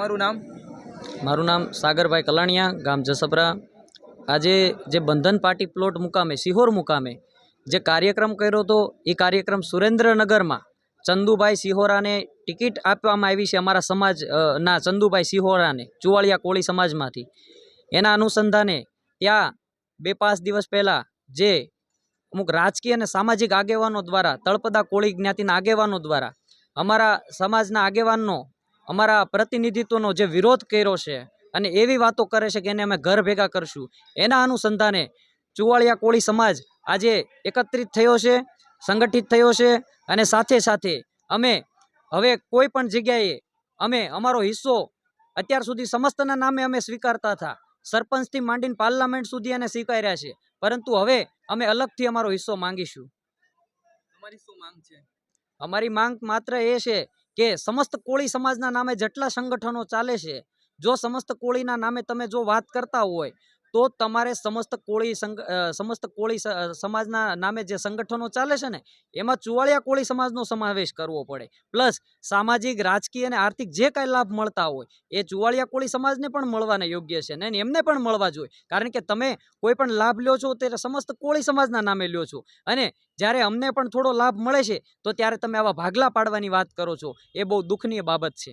તમારું નામ? મારું નામ સાગરભાઈ કલાણિયા, ગામ જસપરા. આજે જે બંધન પાર્ટી પ્લોટ મુકામે સિહોર મુકામે જે કાર્યક્રમ કર્યો હતો, એ કાર્યક્રમ સુરેન્દ્રનગરમાં ચંદુભાઈ સિહોરાને ટિકિટ આપવામાં આવી છે અમારા સમાજ ના, ચંદુભાઈ સિહોરાને ચુવાળિયા કોળી સમાજમાંથી. એના અનુસંધાને ત્યાં બે પાંચ દિવસ પહેલાં જે અમુક રાજકીય અને સામાજિક આગેવાનો દ્વારા, તળપદા કોળી જ્ઞાતિના આગેવાનો દ્વારા, અમારા સમાજના આગેવાનનો અમારા પ્રતિનિધિત્વનો જે વિરોધ કર્યો છે અને એવી વાતો કરે છે કે એને અમે ઘર ભેગા કરશું. એના અનુસંધાને ચુવાળિયા કોળી સમાજ આજે એકત્રિત થયો છે સંગઠિત થયો છે અને સાથે સાથે અમે હવે કોઈ પણ જગ્યાએ અમે અમારો હિસ્સો અત્યાર સુધી સમસ્તના નામે અમે સ્વીકારતા હતા. સરપંચથી માંડીને પાર્લામેન્ટ સુધી એને સ્વીકાર્યા છે. પરંતુ હવે અમે અલગથી અમારો હિસ્સો માંગીશું. તમારી શું માંગ છે? અમારી માંગ માત્ર એ છે કે સમસ્ત કોળી સમાજના નામે જેટલા સંગઠનો ચાલે છે, જો સમસ્ત કોળીના નામે તમે જો વાત કરતા હોય તો તમારે સમસ્ત કોળી સમસ્ત કોળી સમાજના નામે જે સંગઠનો ચાલે છે ને, એમાં ચુવાળિયા કોળી સમાજનો સમાવેશ કરવો પડે. પ્લસ સામાજિક, રાજકીય અને આર્થિક જે કાંઈ લાભ મળતા હોય, એ ચુવાળિયા કોળી સમાજને પણ મળવાને યોગ્ય છે ને એમને પણ મળવા જોઈએ. કારણ કે તમે કોઈ પણ લાભ લ્યો છો, તે સમસ્ત કોળી સમાજના નામે લ્યો છો. અને જ્યારે અમને પણ થોડો લાભ મળે છે, તો ત્યારે તમે આવા ભાગલા પાડવાની વાત કરો છો. એ બહુ દુઃખની બાબત છે.